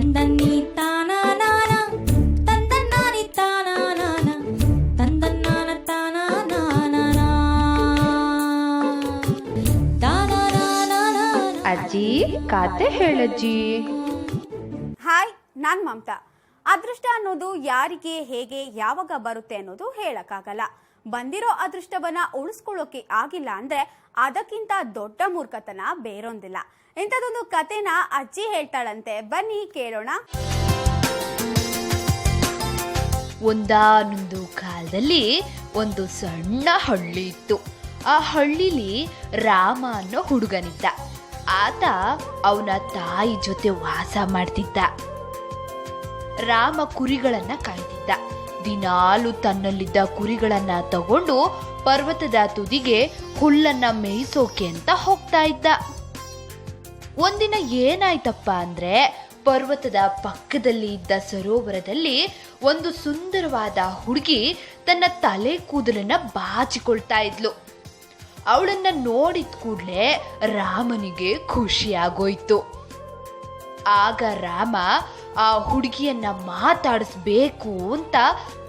ತಂದನ್ನಿ ತಾನಾನ ತಂದನ್ನಾನಿ ತಾನಾನ ತಂದನ್ನಾನ ತಾನಾನ ತಾನಾನ ಅಜ್ಜಿ ಕಾತೆ ಹೇಳಜ್ಜಿ. ಹಾಯ್ ನಾನ್ ಮಮತಾ. ಅದೃಷ್ಟ ಅನ್ನೋದು ಯಾರಿಗೆ ಹೇಗೆ ಯಾವಾಗ ಬರುತ್ತೆ ಅನ್ನೋದು ಹೇಳಕ್ಕಾಗಲ್ಲ. ಬಂದಿರೋ ಅದೃಷ್ಟವನ್ನ ಉಳಿಸ್ಕೊಳ್ಳೋಕೆ ಆಗಿಲ್ಲ ಅಂದ್ರೆ ಅದಕ್ಕಿಂತ ದೊಡ್ಡ ಮೂರ್ಖತನ ಬೇರೊಂದಿಲ್ಲ. ಇಂಥದೊಂದು ಕತೆನ ಅಜ್ಜಿ ಹೇಳ್ತಾಳಂತೆ. ಬನ್ನಿ ಕೇಳೋಣ. ಒಂದಾನೊಂದು ಕಾಲದಲ್ಲಿ ಒಂದು ಸಣ್ಣ ಹಳ್ಳಿ ಇತ್ತು. ಆ ಹಳ್ಳಿಲಿ ರಾಮ ಅನ್ನೋ ಹುಡುಗನಿದ್ದ. ಆತ ಅವನ ತಾಯಿ ಜೊತೆ ವಾಸ ಮಾಡ್ತಿದ್ದ. ರಾಮ ಕುರಿಗಳನ್ನ ಕಾಯ್ತಿದ್ದ. ದಿನಾಲು ತನ್ನಲ್ಲಿದ್ದ ಕುರಿಗಳನ್ನ ತಗೊಂಡು ಪರ್ವತದ ತುದಿಗೆ ಹುಲ್ಲನ್ನ ಮೇಯಿಸೋಕೆ ಅಂತ ಹೋಗ್ತಾ ಇದ್ದ. ಒಂದಿನ ಏನಾಯ್ತಪ್ಪ ಅಂದ್ರೆ ಪರ್ವತದ ಪಕ್ಕದಲ್ಲಿ ಇದ್ದ ಸರೋವರದಲ್ಲಿ ಒಂದು ಸುಂದರವಾದ ಹುಡುಗಿ ತನ್ನ ತಲೆ ಕೂದಲನ್ನ ಬಾಚಿಕೊಳ್ತಾ ಇದ್ಲು. ಅವಳನ್ನ ನೋಡಿದ ಕೂಡಲೇ ರಾಮನಿಗೆ ಖುಷಿಯಾಗೋಯ್ತು. ಆಗ ರಾಮ ಆ ಹುಡುಗಿಯನ್ನ ಮಾತಾಡಿಸ್ಬೇಕು ಅಂತ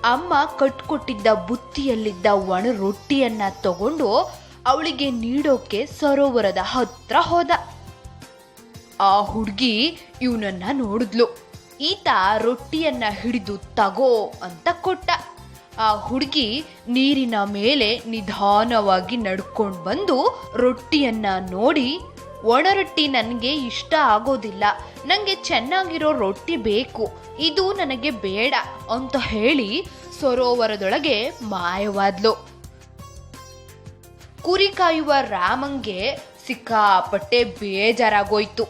ಅಮ್ಮ ಕಟ್ಕೊಟ್ಟಿದ್ದ ಬುತ್ತಿಯಲ್ಲಿದ್ದ ಒಣ ರೊಟ್ಟಿಯನ್ನ ತಗೊಂಡು ಅವಳಿಗೆ ನೀಡೋಕೆ ಸರೋವರದ ಹತ್ರ ಹೋದ. ಆ ಹುಡುಗಿ ಇವನನ್ನ ನೋಡಿದ್ಲು. ಈತ ರೊಟ್ಟಿಯನ್ನ ಹಿಡಿದು ತಗೋ ಅಂತ ಕೊಟ್ಟ. ಆ ಹುಡುಗಿ ನೀರಿನ ಮೇಲೆ ನಿಧಾನವಾಗಿ ನಡ್ಕೊಂಡು ಬಂದು ರೊಟ್ಟಿಯನ್ನ ನೋಡಿ ಒಣ ರೊಟ್ಟಿ ನನಗೆ ಇಷ್ಟ ಆಗೋದಿಲ್ಲ. ನನಗೆ ಚೆನ್ನಾಗಿರೋ ರೊಟ್ಟಿ ಬೇಕು. ಇದು ನನಗೆ ಬೇಡ ಅಂತ ಹೇಳಿ ಸರೋವರದೊಳಗೆ ಮಾಯವಾದ್ಲು. ಕುರಿ ಕಾಯುವ ರಾಮಂಗೆ ಸಿಕ್ಕಾಪಟ್ಟೆ ಬೇಜಾರಾಗೋಯ್ತು.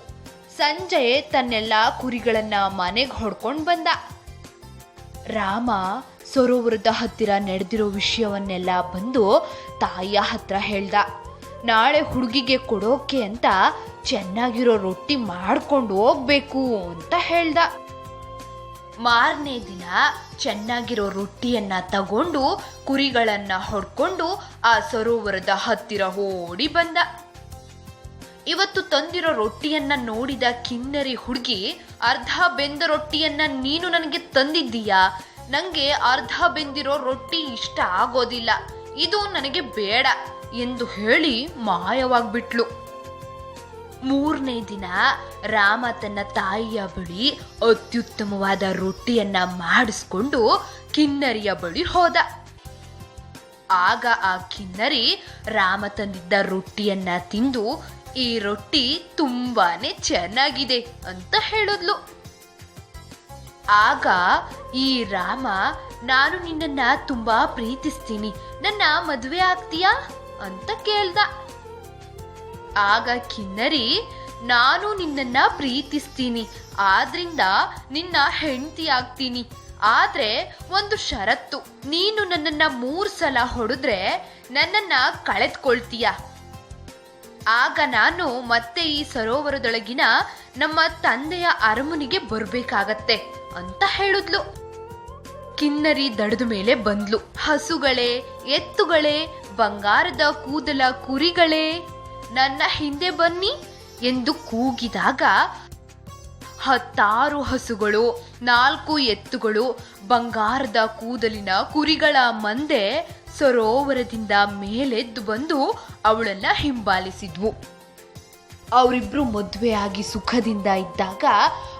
ಸಂಜೆ ತನ್ನೆಲ್ಲ ಕುರಿಗಳನ್ನ ಮನೆಗೆ ಹೊಡ್ಕೊಂಡು ಬಂದ. ರಾಮ ಸರೋವರದ ಹತ್ತಿರ ನಡೆದಿರೋ ವಿಷಯವನ್ನೆಲ್ಲ ಬಂದು ತಾಯಿಯ ಹತ್ರ ಹೇಳ್ದ. ನಾಳೆ ಹುಡುಗಿಗೆ ಕೊಡೋಕೆ ಅಂತ ಚೆನ್ನಾಗಿರೋ ರೊಟ್ಟಿ ಮಾಡ್ಕೊಂಡು ಹೋಗ್ಬೇಕು ಅಂತ ಹೇಳ್ದ. ಮಾರನೇ ದಿನ ಚೆನ್ನಾಗಿರೋ ರೊಟ್ಟಿಯನ್ನ ತಗೊಂಡು ಕುರಿಗಳನ್ನ ಹೊಡ್ಕೊಂಡು ಆ ಸರೋವರದ ಹತ್ತಿರ ಓಡಿ ಬಂದ. ಇವತ್ತು ತಂದಿರೋ ರೊಟ್ಟಿಯನ್ನ ನೋಡಿದ ಕಿನ್ನರಿ ಹುಡುಗಿ, ಅರ್ಧ ಬೆಂದ ರೊಟ್ಟಿಯನ್ನ ನೀನು ನನಗೆ ತಂದಿದ್ದೀಯಾ? ನಂಗೆ ಅರ್ಧ ಬೆಂದಿರೋ ರೊಟ್ಟಿ ಇಷ್ಟ ಆಗೋದಿಲ್ಲ. ಇದು ನನಗೆ ಬೇಡ. ಎಂದು ಹೇಳಿ ಮಾಯವಾಗ್ಬಿಟ್ಲು. ಮೂರನೇ ದಿನ ರಾಮ ತನ್ನ ತಾಯಿಯ ಬಳಿ ಅತ್ಯುತ್ತಮವಾದ ರೊಟ್ಟಿಯನ್ನ ಮಾಡಿಸ್ಕೊಂಡು ಕಿನ್ನರಿಯ ಬಳಿ ಹೋದ. ಆಗ ಆ ಕಿನ್ನರಿ ರಾಮ ತಂದಿದ್ದ ರೊಟ್ಟಿಯನ್ನ ತಿಂದು, ಈ ರೊಟ್ಟಿ ತುಂಬಾನೇ ಚೆನ್ನಾಗಿದೆ ಅಂತ ಹೇಳಿದ್ಲು. ಆಗ ಈ ರಾಮ, ನಾನು ನಿನ್ನನ್ನ ತುಂಬಾ ಪ್ರೀತಿಸ್ತೀನಿ. ನನ್ನ ಮದುವೆ ಆಗ್ತೀಯಾ? ಅಂತ ಕೇಳ್ದ. ಆಗ ಕಿನ್ನರಿ, ನಾನು ನಿನ್ನನ್ನ ಪ್ರೀತಿಸ್ತೀನಿ. ಆದ್ರಿಂದ ನಿನ್ನ ಹೆಂಡತಿ ಆಗ್ತೀನಿ. ಆದ್ರೆ ಒಂದು ಷರತ್ತು. ನೀನು ನನ್ನನ್ನ ಮೂರ್ ಸಲ ಹೊಡೆದ್ರೆ ನನ್ನನ್ನ ಕಳೆದ್ಕೊಳ್ತೀಯ. ಆಗ ನಾನು ಮತ್ತೆ ಈ ಸರೋವರದೊಳಗಿನ ನಮ್ಮ ತಂದೆಯ ಅರಮನೆಗೆ ಬರ್ಬೇಕಾಗತ್ತೆ ಅಂತ ಹೇಳಿದ್ಲು. ಕಿನ್ನರಿ ದಡದ ಮೇಲೆ ಬಂದ್ಲು. ಹಸುಗಳೇ, ಎತ್ತುಗಳೇ, ಬಂಗಾರದ ಕೂದಲ ಕುರಿಗಳೇ, ನನ್ನ ಹಿಂದೆ ಬನ್ನಿ ಎಂದು ಕೂಗಿದಾಗ ಹತ್ತಾರು ಹಸುಗಳು, ನಾಲ್ಕು ಎತ್ತುಗಳು, ಬಂಗಾರದ ಕೂದಲಿನ ಕುರಿಗಳ ಮಂದೆ ಸರೋವರದಿಂದ ಮೇಲೆದ್ದು ಬಂದು ಅವಳನ್ನ ಹಿಂಬಾಲಿಸಿದ್ವು. ಅವರಿಬ್ರು ಮದುವೆಯಾಗಿ ಸುಖದಿಂದ ಇದ್ದಾಗ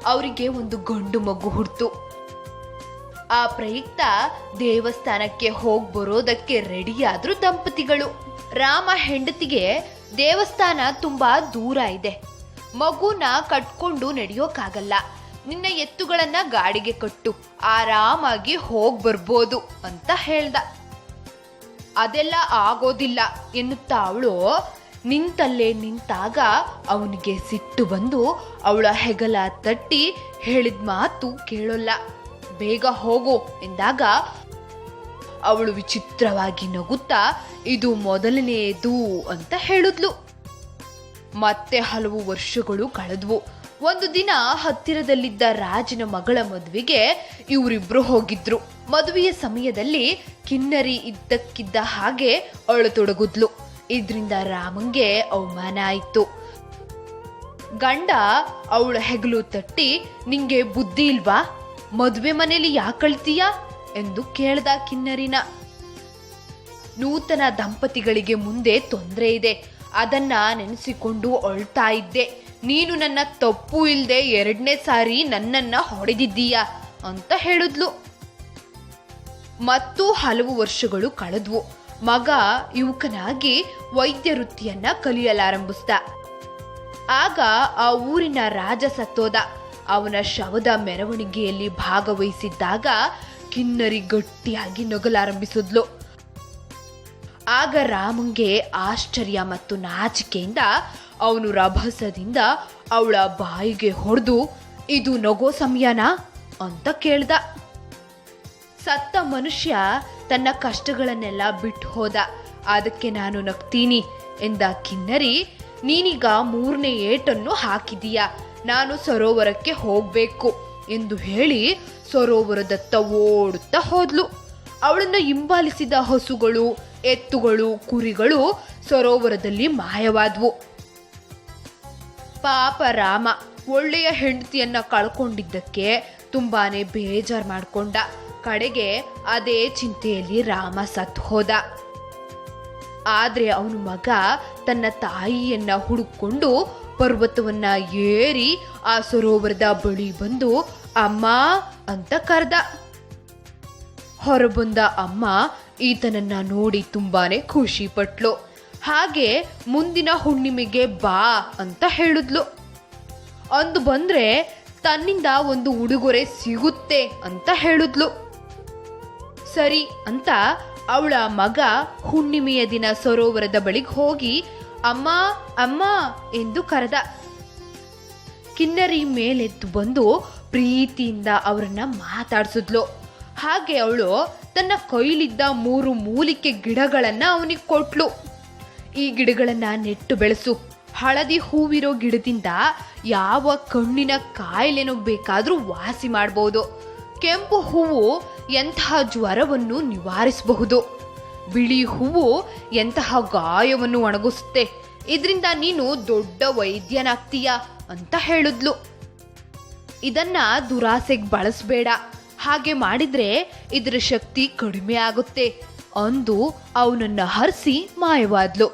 ಅವರಿಗೆ ಒಂದು ಗಂಡು ಮಗು ಹುಡ್ತು. ಆ ಪ್ರಯುಕ್ತ ದೇವಸ್ಥಾನಕ್ಕೆ ಹೋಗಿ ಬರೋದಕ್ಕೆ ರೆಡಿಯಾದ್ರು ದಂಪತಿಗಳು. ರಾಮ ಹೆಂಡತಿಗೆ ದೇವಸ್ಥಾನ ತುಂಬಾ ದೂರ ಇದೆ. ಮಗುನ ಕಟ್ಕೊಂಡು ನಡೆಯೋಕ್ಕಾಗಲ್ಲ ನಿನ್ನ ಎತ್ತುಗಳನ್ನ ಗಾಡಿಗೆ ಕಟ್ಟು. ಆರಾಮಾಗಿ ಹೋಗ್ ಬರ್ಬೋದು ಅಂತ ಹೇಳ್ದ. ಅದೆಲ್ಲ ಆಗೋದಿಲ್ಲ ಎನ್ನುತ್ತಾ ಅವಳು. ನಿಂತಲ್ಲೇ ನಿಂತಾಗ ಅವನಿಗೆ ಸಿಟ್ಟು ಬಂದು ಅವಳ ಹೆಗಲ ತಟ್ಟಿ ಹೇಳಿದ ಮಾತು ಕೇಳೋಲ್ಲ. ಬೇಗ ಹೋಗು ಎಂದಾಗ ಅವಳು ವಿಚಿತ್ರವಾಗಿ ನಗುತ್ತಾ, ಇದು ಮೊದಲನೆಯದು ಅಂತ ಹೇಳಿದ್ಲು. ಮತ್ತೆ ಹಲವು ವರ್ಷಗಳು ಕಳೆದ್ವು. ಒಂದು ದಿನ ಹತ್ತಿರದಲ್ಲಿದ್ದ ರಾಜನ ಮಗಳ ಮದುವೆಗೆ ಇವರಿಬ್ರು ಹೋಗಿದ್ರು. ಮದುವೆಯ ಸಮಯದಲ್ಲಿ ಕಿನ್ನರಿ ಇದ್ದಕ್ಕಿದ್ದ ಹಾಗೆ ಅವಳು ತೊಡಗುದ್ಲು ಇದರಿಂದ ರಾಮಂಗೆ ಅವಮಾನ ಆಯಿತು. ಗಂಡ ಅವಳ ಹೆಗಲು ತಟ್ಟಿ, ನಿಂಗೆ ಬುದ್ಧಿ ಇಲ್ವಾ? ಮದ್ವೆ ಯಾಕೆ ಯಾಕಳ್ತೀಯ ಎಂದು ಕೇಳ್ದ ಕಿನ್ನರಿನ. ನೂತನ ದಂಪತಿಗಳಿಗೆ ಮುಂದೆ ತೊಂದರೆ ಇದೆ. ಅದನ್ನ ನೆನೆಸಿಕೊಂಡು ಅಳ್ತಾ ಇದ್ದೆ. ನೀನು ನನ್ನ ತಪ್ಪು ಇಲ್ಲದೆ ಎರಡನೇ ಸಾರಿ ನನ್ನನ್ನ ಹೊಡೆದಿದ್ದೀಯ ಅಂತ ಹೇಳಿದ್ಲು. ಮತ್ತು ಹಲವು ವರ್ಷಗಳು ಕಳೆದ್ವು. ಮಗ ಯುವಕನಾಗಿ ವೈದ್ಯ ವೃತ್ತಿಯನ್ನ ಕಲಿಯಲಾರಂಭಿಸ್ದ. ಆಗ ಆ ಊರಿನ ರಾಜ ಸತ್ತೋದ ಅವನ ಶವದ ಮೆರವಣಿಗೆಯಲ್ಲಿ ಭಾಗವಹಿಸಿದ್ದಾಗ ಕಿನ್ನರಿ ಗಟ್ಟಿಯಾಗಿ ನಗಲಾರಂಭಿಸಿದ್ಲು. ಆಗ ರಾಮಂಗೆ ಆಶ್ಚರ್ಯ ಮತ್ತು ನಾಚಿಕೆಯಿಂದ ಅವನು ರಭಸದಿಂದ ಅವಳ ಬಾಯಿಗೆ ಹೊಡೆದು, ಇದು ನಗೋ ಸಮಯನಾ? ಅಂತ ಕೇಳ್ದ. ಸತ್ತ ಮನುಷ್ಯ ತನ್ನ ಕಷ್ಟಗಳನ್ನೆಲ್ಲ ಬಿಟ್ಟು ಹೋದ. ಅದಕ್ಕೆ ನಾನು ನಗ್ತೀನಿ ಎಂದ ಕಿನ್ನರಿ, ನೀನೀಗ ಮೂರನೇ ಏಟನ್ನು ಹಾಕಿದೀಯ ನಾನು ಸರೋವರಕ್ಕೆ ಹೋಗಬೇಕು ಎಂದು ಹೇಳಿ ಸರೋವರದತ್ತ ಓಡುತ್ತಾ ಹೋದ್ಲು. ಅವಳನ್ನು ಹಿಂಬಾಲಿಸಿದ ಹಸುಗಳು, ಎತ್ತುಗಳು, ಕುರಿಗಳು ಸರೋವರದಲ್ಲಿ ಮಾಯವಾದ್ವು. ಪಾಪ ರಾಮ, ಒಳ್ಳೆಯ ಹೆಂಡತಿಯನ್ನ ಕಳ್ಕೊಂಡಿದ್ದಕ್ಕೆ ತುಂಬಾನೇ ಬೇಜಾರ್ ಮಾಡ್ಕೊಂಡ. ಕಡೆಗೆ ಅದೇ ಚಿಂತೆಯಲ್ಲಿ ರಾಮ ಸತ್ ಹೋದ. ಆದ್ರೆ ಅವನ ಮಗ ತನ್ನ ತಾಯಿಯನ್ನ ಹುಡುಕೊಂಡು ಪರ್ವತವನ್ನ ಏರಿ ಆ ಸರೋವರದ ಬಳಿ ಬಂದು ಅಮ್ಮ ಅಂತ ಕರೆದ. ಹೊರಬಂದ ಅಮ್ಮ ಈತನನ್ನ ನೋಡಿ ತುಂಬಾನೇ ಖುಷಿ ಪಟ್ಲು. ಹಾಗೆ ಮುಂದಿನ ಹುಣ್ಣಿಮೆಗೆ ಬಾ ಅಂತ ಹೇಳಿದ್ಲು. ಅಂದು ಬಂದ್ರೆ ತನ್ನಿಂದ ಒಂದು ಉಡುಗೊರೆ ಸಿಗುತ್ತೆ ಅಂತ ಹೇಳಿದ್ಲು. ಸರಿ ಅಂತ ಅವಳ ಮಗ ಹುಣ್ಣಿಮೆಯ ದಿನ ಸರೋವರದ ಬಳಿಗೆ ಹೋಗಿ ಅಮ್ಮ ಅಮ್ಮ ಎಂದು ಕರೆದ. ಕಿನ್ನರಿ ಮೇಲೆದ್ದು ಬಂದು ಪ್ರೀತಿಯಿಂದ ಅವರನ್ನ ಮಾತಾಡಿಸಿದ್ಲು. ಹಾಗೆ ಅವಳು ತನ್ನ ಕೈಲಿದ್ದ ಮೂರು ಮೂಲಿಕೆ ಗಿಡಗಳನ್ನು ಅವನಿಗೆ ಕೊಟ್ಲು. ಈ ಗಿಡಗಳನ್ನು ನೆಟ್ಟು ಬೆಳೆಸು. ಹಳದಿ ಹೂವಿರೋ ಗಿಡದಿಂದ ಯಾವ ಕಣ್ಣಿನ ಕಾಯಿಲೆನೋ ಬೇಕಾದರೂ ವಾಸಿ ಮಾಡಬಹುದು ಕೆಂಪು ಹೂವು ಎಂತಹ ಜ್ವರವನ್ನು ನಿವಾರಿಸಬಹುದು. ಬಿಳಿ ಹೂವು ಎಂತಹ ಗಾಯವನ್ನು ಒಣಗಿಸುತ್ತೆ. ಇದರಿಂದ ನೀನು ದೊಡ್ಡ ವೈದ್ಯನಾಗ್ತೀಯ ಅಂತ ಹೇಳಿದ್ಲು. ಇದನ್ನ ದುರಾಸೆಗೆ ಬಳಸಬೇಡ. ಹಾಗೆ ಮಾಡಿದ್ರೆ ಇದರ ಶಕ್ತಿ ಕಡಿಮೆ ಆಗುತ್ತೆ ಅಂದು ಅವನನ್ನ ಹರಿಸಿ ಮಾಯವಾದ್ಲು.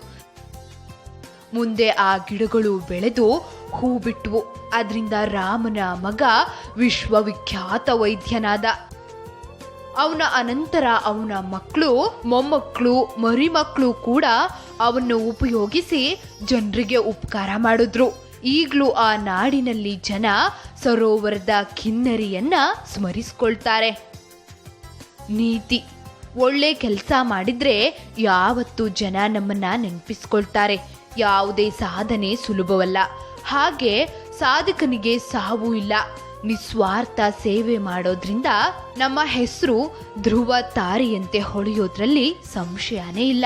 ಮುಂದೆ ಆ ಗಿಡಗಳು ಬೆಳೆದು ಹೂ ಬಿಟ್ವು. ಅದರಿಂದ ರಾಮನ ಮಗ ವಿಶ್ವವಿಖ್ಯಾತ ವೈದ್ಯನಾದ. ಅವನ ಅನಂತರ ಅವನ ಮಕ್ಕಳು, ಮೊಮ್ಮಕ್ಕಳು, ಮರಿಮಕ್ಕಳು ಕೂಡ ಅವನ್ನು ಉಪಯೋಗಿಸಿ ಜನರಿಗೆ ಉಪಕಾರ ಮಾಡಿದ್ರು. ಈಗಲೂ ಆ ನಾಡಿನಲ್ಲಿ ಜನ ಸರೋವರದ ಕಿನ್ನರಿಯನ್ನ ಸ್ಮರಿಸ್ಕೊಳ್ತಾರೆ. ನೀತಿ. ಒಳ್ಳೆ ಕೆಲಸ ಮಾಡಿದ್ರೆ ಯಾವತ್ತೂ ಜನ ನಮ್ಮನ್ನ ನೆನಪಿಸ್ಕೊಳ್ತಾರೆ. ಯಾವುದೇ ಸಾಧನೆ ಸುಲಭವಲ್ಲ. ಹಾಗೆ ಸಾಧಕನಿಗೆ ಸಾವು ಇಲ್ಲ. ನಿಸ್ವಾರ್ಥ ಸೇವೆ ಮಾಡೋದ್ರಿಂದ ನಮ್ಮ ಹೆಸರು ಧ್ರುವ ತಾರಿಯಂತೆ ಹೊಳೆಯೋದ್ರಲ್ಲಿ ಸಂಶಯನೇ ಇಲ್ಲ.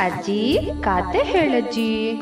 ಅಜ್ಜಿ ಕಾತೆ ಹೇಳಜ್ಜಿ.